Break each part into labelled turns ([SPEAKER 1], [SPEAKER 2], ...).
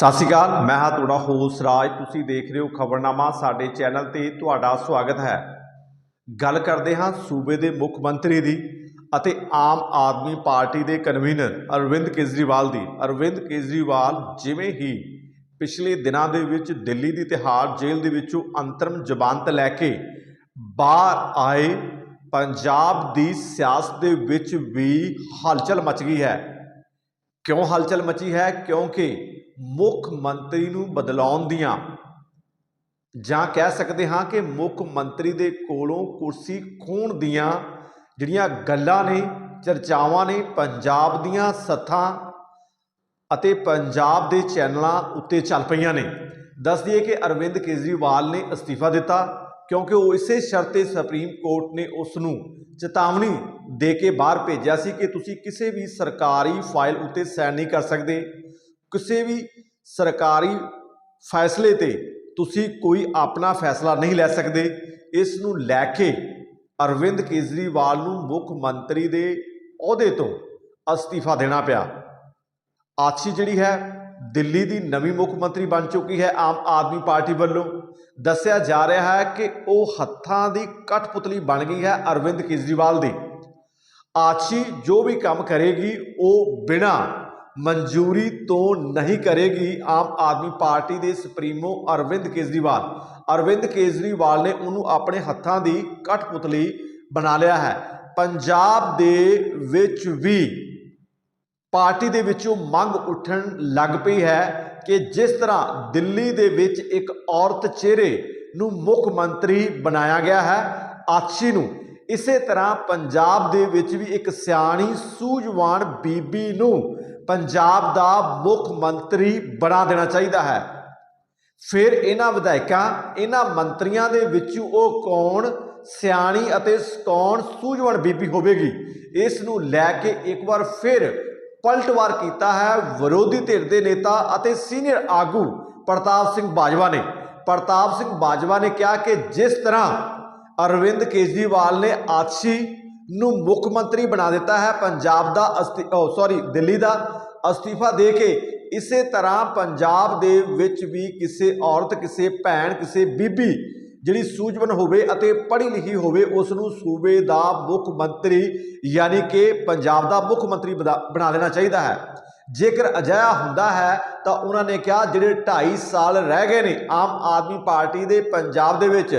[SPEAKER 1] ਸਤਿ ਸ਼੍ਰੀ ਅਕਾਲ, ਮੈਂ ਹਾਂ ਤੁਹਾਡਾ ਹੋਸ ਰਾਜ। ਤੁਸੀਂ ਦੇਖ ਰਹੇ ਹੋ ਖਬਰਨਾਮਾ, ਸਾਡੇ ਚੈਨਲ ਤੇ ਤੁਹਾਡਾ ਸਵਾਗਤ ਹੈ। ਗੱਲ ਕਰਦੇ ਹਾਂ ਸੂਬੇ ਦੇ ਮੁੱਖ ਮੰਤਰੀ ਦੀ ਅਤੇ ਆਮ ਆਦਮੀ ਪਾਰਟੀ ਦੇ ਕਨਵੀਨਰ ਅਰਵਿੰਦ ਕੇਜਰੀਵਾਲ ਦੀ। ਅਰਵਿੰਦ ਕੇਜਰੀਵਾਲ ਜਿਵੇਂ ਹੀ ਪਿਛਲੇ ਦਿਨਾਂ ਦੇ ਵਿੱਚ ਦਿੱਲੀ ਦੀ ਤਿਹਾੜ ਜੇਲ੍ਹ ਦੇ ਵਿੱਚੋਂ ਅੰਤਰਮ ਜ਼ਮਾਨਤ ਲੈ ਕੇ ਬਾਹਰ ਆਏ, ਪੰਜਾਬ ਦੀ ਸਿਆਸਤ ਦੇ ਵਿੱਚ ਵੀ ਹਲਚਲ ਮਚ ਗਈ ਹੈ। ਕਿਉਂ ਹਲਚਲ ਮਚੀ ਹੈ? ਕਿਉਂਕਿ ਮੁੱਖ ਮੰਤਰੀ ਨੂੰ ਬਦਲਾਉਣ ਦੀਆਂ। ਜਾਂ ਕਹਿ ਸਕਦੇ ਹਾਂ ਕਿ ਮੁੱਖ ਮੰਤਰੀ ਦੇ ਕੋਲੋਂ ਕੁਰਸੀ ਖੋਣ ਦੀਆਂ ਜਿਹੜੀਆਂ ਗੱਲਾਂ ਨੇ, ਚਰਚਾਵਾਂ ਨੇ, ਪੰਜਾਬ ਦੀਆਂ ਸੱਥਾਂ ਅਤੇ ਪੰਜਾਬ ਦੇ ਚੈਨਲਾਂ ਉੱਤੇ ਚੱਲ ਪਈਆਂ ਨੇ। ਦੱਸ ਦਈਏ ਕਿ ਅਰਵਿੰਦ ਕੇਜਰੀਵਾਲ ਨੇ ਅਸਤੀਫਾ ਦਿੱਤਾ, ਕਿਉਂਕਿ ਉਹ ਇਸੇ ਸ਼ਰਤ ਤੇ ਸੁਪਰੀਮ ਕੋਰਟ ਨੇ ਉਸ ਨੂੰ ਚੇਤਾਵਨੀ ਦੇ ਕੇ ਬਾਹਰ ਭੇਜਿਆ ਸੀ ਕਿ ਤੁਸੀਂ ਕਿਸੇ ਵੀ ਸਰਕਾਰੀ ਫਾਈਲ ਉੱਤੇ ਸਾਈਨ ਨਹੀਂ ਕਰ ਸਕਦੇ। ਕਿਸੇ ਵੀ ਸਰਕਾਰੀ ਫੈਸਲੇ ਤੇ ਤੁਸੀਂ ਕੋਈ ਆਪਣਾ ਫੈਸਲਾ ਨਹੀਂ ਲੈ ਸਕਦੇ। ਇਸ ਨੂੰ ਲੈ ਕੇ ਅਰਵਿੰਦ ਕੇਜਰੀਵਾਲ ਨੂੰ ਮੁੱਖ ਮੰਤਰੀ ਦੇ ਅਹੁਦੇ ਤੋਂ ਅਸਤੀਫਾ ਦੇਣਾ ਪਿਆ। ਆਛੀ ਜਿਹੜੀ ਹੈ, ਦਿੱਲੀ ਦੀ ਨਵੀਂ ਮੁੱਖ ਮੰਤਰੀ ਬਣ ਚੁੱਕੀ ਹੈ ਆਮ ਆਦਮੀ ਪਾਰਟੀ ਵੱਲੋਂ। ਦੱਸਿਆ ਜਾ ਰਿਹਾ ਹੈ ਕਿ ਉਹ ਹੱਥਾਂ ਦੀ ਕਠਪੁਤਲੀ ਬਣ ਗਈ ਹੈ ਅਰਵਿੰਦ ਕੇਜਰੀਵਾਲ ਦੀ। ਆਛੀ ਜੋ ਵੀ ਕੰਮ ਕਰੇਗੀ, ਉਹ ਬਿਨਾ ਮਨਜ਼ੂਰੀ ਤੋਂ ਨਹੀਂ ਕਰੇਗੀ ਆਮ ਆਦਮੀ ਪਾਰਟੀ ਦੇ ਸੁਪਰੀਮੋ ਅਰਵਿੰਦ ਕੇਜਰੀਵਾਲ। ਅਰਵਿੰਦ ਕੇਜਰੀਵਾਲ ਨੇ ਉਹਨੂੰ ਆਪਣੇ ਹੱਥਾਂ ਦੀ ਕਠਪੁਤਲੀ ਬਣਾ ਲਿਆ ਹੈ। ਪੰਜਾਬ ਦੇ ਵਿੱਚ ਵੀ ਪਾਰਟੀ ਦੇ ਵਿੱਚੋਂ ਮੰਗ ਉੱਠਣ ਲੱਗ ਪਈ ਹੈ ਕਿ ਜਿਸ ਤਰ੍ਹਾਂ ਦਿੱਲੀ ਦੇ ਵਿੱਚ ਇੱਕ ਔਰਤ ਚਿਹਰੇ ਨੂੰ ਮੁੱਖ ਮੰਤਰੀ ਬਣਾਇਆ ਗਿਆ ਹੈ ਆਛੀ ਨੂੰ, ਇਸੇ ਤਰ੍ਹਾਂ ਪੰਜਾਬ ਦੇ ਵਿੱਚ ਵੀ ਇੱਕ ਸਿਆਣੀ ਸੂਝਵਾਨ ਬੀਬੀ ਨੂੰ ਪੰਜਾਬ ਦਾ ਮੁੱਖ ਮੰਤਰੀ ਬਣਾ ਦੇਣਾ ਚਾਹੀਦਾ ਹੈ। ਫਿਰ ਇਹਨਾਂ ਵਿਧਾਇਕਾਂ, ਇਹਨਾਂ ਮੰਤਰੀਆਂ ਦੇ ਵਿੱਚੋਂ ਉਹ ਕੌਣ ਸਿਆਣੀ ਅਤੇ ਕੌਣ ਸੂਝਵਾਨ ਬੀਬੀ ਹੋਵੇਗੀ, ਇਸ ਨੂੰ ਲੈ ਕੇ ਇੱਕ ਵਾਰ ਫਿਰ ਪਲਟਵਾਰ ਕੀਤਾ ਹੈ ਵਿਰੋਧੀ ਧਿਰ ਦੇ ਨੇਤਾ ਅਤੇ ਸੀਨੀਅਰ ਆਗੂ ਪ੍ਰਤਾਪ ਸਿੰਘ ਬਾਜਵਾ ਨੇ। ਪ੍ਰਤਾਪ ਸਿੰਘ ਬਾਜਵਾ ਨੇ ਕਿਹਾ ਕਿ ਜਿਸ ਤਰ੍ਹਾਂ ਅਰਵਿੰਦ ਕੇਜਰੀਵਾਲ ਨੇ ਆਛੀ ਨੂੰ ਮੁੱਖ ਮੰਤਰੀ ਬਣਾ ਦਿੱਤਾ ਹੈ, ਪੰਜਾਬ ਦਾ ਅਸਤੀ ਸੌਰੀ ਦਿੱਲੀ ਦਾ ਅਸਤੀਫਾ ਦੇ ਕੇ ਇਸੇ ਤਰ੍ਹਾਂ ਪੰਜਾਬ ਦੇ ਵਿੱਚ ਵੀ ਕਿਸੇ ਔਰਤ, ਕਿਸੇ ਭੈਣ, ਕਿਸੇ ਬੀਬੀ ਜਿਹੜੀ ਸੂਝਵਾਨ ਹੋਵੇ ਅਤੇ ਪੜ੍ਹੀ ਲਿਖੀ ਹੋਵੇ ਉਸ ਨੂੰ ਸੂਬੇ ਦਾ ਮੁੱਖ ਮੰਤਰੀ ਯਾਨੀ ਕਿ ਪੰਜਾਬ ਦਾ ਮੁੱਖ ਮੰਤਰੀ ਬਣਾ ਬਣਾ ਲੈਣਾ ਚਾਹੀਦਾ ਹੈ। ਜੇਕਰ ਅਜਿਹਾ ਹੁੰਦਾ ਹੈ ਤਾਂ ਉਹਨਾਂ ਨੇ ਕਿਹਾ ਜਿਹੜੇ 2.5 ਸਾਲ ਰਹਿ ਗਏ ਨੇ, ਆਮ ਆਦਮੀ ਪਾਰਟੀ ਦੇ ਪੰਜਾਬ ਦੇ ਵਿੱਚ,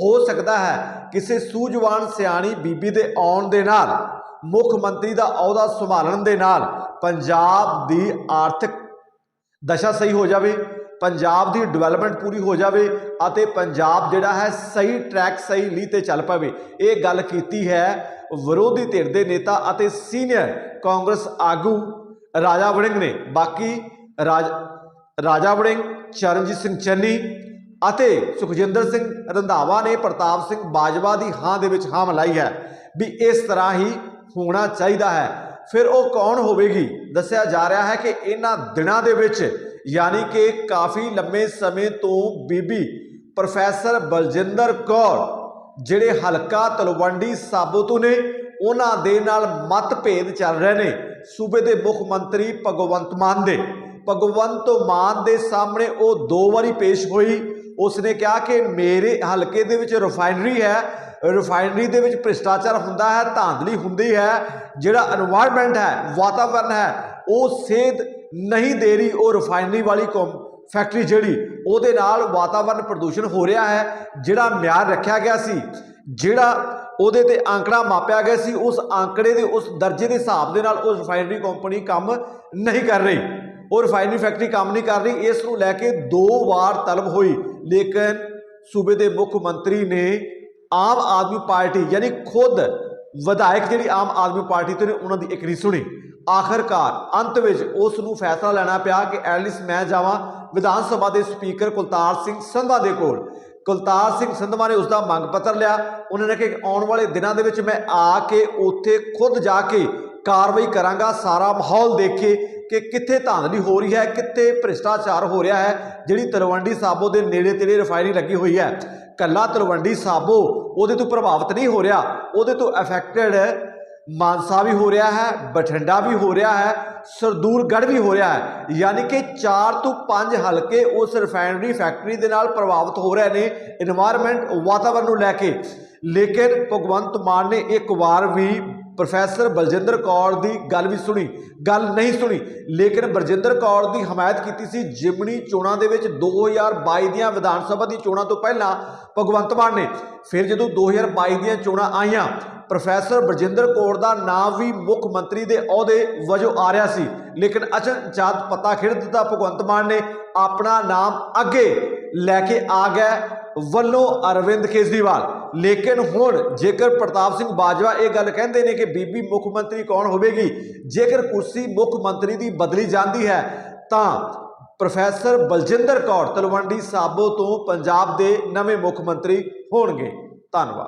[SPEAKER 1] ਹੋ ਸਕਦਾ ਹੈ ਕਿਸੇ ਸੂਝਵਾਨ ਸਿਆਣੀ ਬੀਬੀ ਦੇ ਆਉਣ ਦੇ ਨਾਲ ਮੁੱਖ ਮੰਤਰੀ ਦਾ ਅਹੁਦਾ ਸੰਭਾਲਣ ਦੇ ਨਾਲ ਪੰਜਾਬ ਦੀ ਆਰਥਿਕ ਦਸ਼ਾ ਸਹੀ ਹੋ ਜਾਵੇ, ਪੰਜਾਬ ਦੀ ਡਿਵੈਲਪਮੈਂਟ ਪੂਰੀ ਹੋ ਜਾਵੇ ਅਤੇ ਪੰਜਾਬ ਜਿਹੜਾ ਹੈ ਸਹੀ ਟਰੈਕ ਸਹੀ ਲੀ ਤੇ ਚੱਲ ਪਵੇ। ਇਹ ਗੱਲ ਕੀਤੀ ਹੈ ਵਿਰੋਧੀ ਧਿਰ ਦੇ ਨੇਤਾ ਅਤੇ ਸੀਨੀਅਰ ਕਾਂਗਰਸ ਆਗੂ ਰਾਜਾ ਵੜਿੰਗ ਨੇ। ਬਾਕੀ ਰਾਜ, ਰਾਜਾ ਵੜਿੰਗ, ਚਰਨਜੀਤ ਸਿੰਘ ਚੰਨੀ ਅਤੇ ਸੁਖਜਿੰਦਰ ਸਿੰਘ ਰੰਧਾਵਾ ਨੇ ਪ੍ਰਤਾਪ ਸਿੰਘ ਬਾਜਵਾ ਦੀ ਹਾਂ ਦੇ ਵਿੱਚ ਹਾਂ ਮਲਾਈ ਹੈ ਵੀ ਇਸ ਤਰ੍ਹਾਂ ਹੀ ਹੋਣਾ ਚਾਹੀਦਾ ਹੈ। ਫਿਰ ਉਹ ਕੌਣ ਹੋਵੇਗੀ? ਦੱਸਿਆ ਜਾ ਰਿਹਾ ਹੈ ਕਿ ਇਹਨਾਂ ਦਿਨਾਂ ਦੇ ਵਿੱਚ ਯਾਨੀ ਕਿ ਕਾਫੀ ਲੰਮੇ ਸਮੇਂ ਤੋਂ ਬੀਬੀ ਪ੍ਰੋਫੈਸਰ ਬਲਜਿੰਦਰ ਕੌਰ, ਜਿਹੜੇ ਹਲਕਾ ਤਲਵੰਡੀ ਸਾਬੋ ਤੋਂ ਨੇ, ਉਹਨਾਂ ਦੇ ਨਾਲ ਮਤਭੇਦ ਚੱਲ ਰਹੇ ਨੇ। ਸੂਬੇ ਦੇ ਮੁੱਖ ਮੰਤਰੀ ਭਗਵੰਤ ਮਾਨ ਦੇ। ਭਗਵੰਤ ਮਾਨ ਦੇ ਸਾਹਮਣੇ ਉਹ ਦੋ ਵਾਰੀ ਪੇਸ਼ ਹੋਈ। ਉਸਨੇ ਕਿਹਾ ਕਿ ਮੇਰੇ ਹਲਕੇ ਦੇ ਵਿੱਚ ਰਿਫਾਈਨਰੀ ਹੈ ਰਿਫਾਈਨਰੀ ਦੇ ਵਿੱਚ ਭ੍ਰਿਸ਼ਟਾਚਾਰ ਹੁੰਦਾ ਹੈ, ਧਾਂਦਲੀ ਹੁੰਦੀ ਹੈ, ਜਿਹੜਾ এনवायरमेंट ਹੈ, ਵਾਤਾਵਰਨ ਹੈ, ਉਹ ਸੇਧ ਨਹੀਂ ਦੇ ਰਹੀ ਉਹ ਰਿਫਾਈਨਰੀ ਵਾਲੀ ਫੈਕਟਰੀ ਜਿਹੜੀ, ਉਹਦੇ ਨਾਲ ਵਾਤਾਵਰਨ ਪ੍ਰਦੂਸ਼ਣ ਹੋ ਰਿਹਾ ਹੈ, ਜਿਹੜਾ ਮਿਆਰ ਰੱਖਿਆ ਗਿਆ ਸੀ, ਜਿਹੜਾ ਉਹਦੇ ਤੇ ਅੰਕੜਾ ਮਾਪਿਆ ਗਿਆ ਸੀ, ਉਸ ਅੰਕੜੇ ਦੇ, ਉਸ ਦਰਜੇ ਦੇ ਹਿਸਾਬ ਦੇ ਨਾਲ ਉਹ ਰਿਫਾਈਨਰੀ ਕੰਪਨੀ ਕੰਮ ਨਹੀਂ ਕਰ ਰਹੀ, ਉਹ ਰਿਫਾਈਨਰੀ ਫੈਕਟਰੀ ਕੰਮ ਨਹੀਂ ਕਰ ਰਹੀ, ਇਸ ਨੂੰ ਲੈ ਕੇ ਦੋ ਵਾਰ ਤਲਬ ਹੋਈ ਲੇਕਿਨ ਸੂਬੇ ਦੇ ਮੁੱਖ ਮੰਤਰੀ ਨੇ ਆਮ ਆਦਮੀ ਪਾਰਟੀ ਯਾਨੀ ਖੁਦ ਵਿਧਾਇਕ ਜਿਹੜੀ ਆਮ ਆਦਮੀ ਪਾਰਟੀ ਤੋਂ ਨੇ, ਉਹਨਾਂ ਦੀ ਇੱਕ ਨਹੀਂ ਸੁਣੀ। ਆਖਰਕਾਰ ਅੰਤ ਵਿੱਚ ਉਸ ਨੂੰ ਫੈਸਲਾ ਲੈਣਾ ਪਿਆ ਕਿ ਐਟਲੀਸਟ ਮੈਂ ਜਾਵਾਂ ਵਿਧਾਨ ਸਭਾ ਦੇ ਸਪੀਕਰ ਕੁਲਤਾਰ ਸਿੰਘ ਸੰਧਵਾ ਦੇ ਕੋਲ। ਕੁਲਤਾਰ ਸਿੰਘ ਸੰਧਵਾ ਨੇ ਉਸ ਦਾ ਮੰਗ ਪੱਤਰ ਲਿਆ। ਉਹਨਾਂ ਨੇ ਕਿ ਆਉਣ ਵਾਲੇ ਦਿਨਾਂ ਦੇ ਵਿੱਚ ਮੈਂ ਆ ਕੇ ਉੱਥੇ ਖੁਦ ਜਾ ਕੇ ਕਾਰਵਾਈ ਕਰਾਂਗਾ, ਸਾਰਾ ਮਾਹੌਲ ਦੇਖੇ ਕਿ ਕਿ ਕਿੱਥੇ ਧਾਂਦਲੀ ਹੋ ਰਹੀ ਹੈ, ਕਿੱਥੇ ਭ੍ਰਿਸ਼ਟਾਚਾਰ ਹੋ ਰਿਹਾ ਹੈ, ਜਿਹੜੀ ਤਲਵੰਡੀ ਸਾਬੋ ਦੇ ਨੇੜੇ ਤੇੜੇ ਰਿਫਾਇਨਰੀ ਲੱਗੀ ਹੋਈ ਹੈ। ਕੱਲਾ ਤਲਵੰਡੀ ਸਾਬੋ ਉਹਦੇ ਤੋਂ ਪ੍ਰਭਾਵਿਤ ਨਹੀਂ ਹੋ ਰਿਹਾ, ਉਹਦੇ ਤੋਂ ਅਫੈਕਟਡ ਮਾਨਸਾ ਵੀ ਹੋ ਰਿਹਾ ਹੈ, ਬਠਿੰਡਾ ਵੀ ਹੋ ਰਿਹਾ ਹੈ ਸਰਦੂਰਗੜ੍ਹ ਵੀ ਹੋ ਰਿਹਾ ਹੈ। ਯਾਨੀ ਕਿ 4 ਤੋਂ 5 ਹਲਕੇ ਉਸ ਰਿਫਾਇਨਰੀ ਫੈਕਟਰੀ ਦੇ ਨਾਲ ਪ੍ਰਭਾਵਿਤ ਹੋ ਰਹੇ ਨੇ এনवायरमेंट ਵਾਤਾਵਰਣ ਨੂੰ ਲੈ ਕੇ। ਲੇਕਿਨ ਭਗਵੰਤ ਮਾਨ ਨੇ ਇੱਕ ਵਾਰ ਵੀ ਪ੍ਰੋਫੈਸਰ ਬਲਜਿੰਦਰ ਕੌਰ ਦੀ ਗੱਲ ਵੀ ਸੁਣੀ, ਗੱਲ ਨਹੀਂ ਸੁਣੀ, ਲੇਕਿਨ ਬਲਜਿੰਦਰ ਕੌਰ ਦੀ ਹਮਾਇਤ ਕੀਤੀ ਸੀ ਜਿਮਣੀ ਚੋਣਾਂ ਦੇ ਵਿੱਚ 2022 ਦੀਆਂ ਵਿਧਾਨ ਸਭਾ ਦੀ ਚੋਣਾਂ ਤੋਂ ਪਹਿਲਾਂ ਭਗਵੰਤ ਮਾਨ ਨੇ। ਫਿਰ ਜਦੋਂ 2022 ਦੀਆਂ ਚੋਣਾਂ ਆਈਆਂ, ਪ੍ਰੋਫੈਸਰ ਬਰਜਿੰਦਰ ਕੌਰ ਦਾ ਨਾਮ ਵੀ ਮੁੱਖ ਮੰਤਰੀ ਦੇ ਅਹੁਦੇ ਵਜੋਂ ਆ ਰਿਹਾ ਸੀ। ਲੇਕਿਨ ਅਚਨ ਜਦ ਪਤਾ ਖਿੜ ਦਿੱਤਾ ਭਗਵੰਤ ਮਾਨ ਨੇ, ਆਪਣਾ ਨਾਮ ਅੱਗੇ ਲੈ ਕੇ ਆ ਗਿਆ ਵੱਲੋਂ ਅਰਵਿੰਦ ਕੇਜਰੀਵਾਲ। ਲੇਕਿਨ ਹੁਣ ਜੇਕਰ ਪ੍ਰਤਾਪ ਸਿੰਘ ਬਾਜਵਾ ਇਹ ਗੱਲ ਕਹਿੰਦੇ ਨੇ ਕਿ ਬੀਬੀ ਮੁੱਖ ਮੰਤਰੀ ਕੌਣ ਹੋਵੇਗੀ, ਜੇਕਰ ਕੁਰਸੀ ਮੁੱਖ ਮੰਤਰੀ ਦੀ ਬਦਲੀ ਜਾਂਦੀ ਹੈ, ਤਾਂ ਪ੍ਰੋਫੈਸਰ ਬਲਜਿੰਦਰ ਕੌਰ ਤਲਵੰਡੀ ਸਾਬੋ ਤੋਂ ਪੰਜਾਬ ਦੇ ਨਵੇਂ ਮੁੱਖ ਮੰਤਰੀ ਹੋਣਗੇ। ਧੰਨਵਾਦ।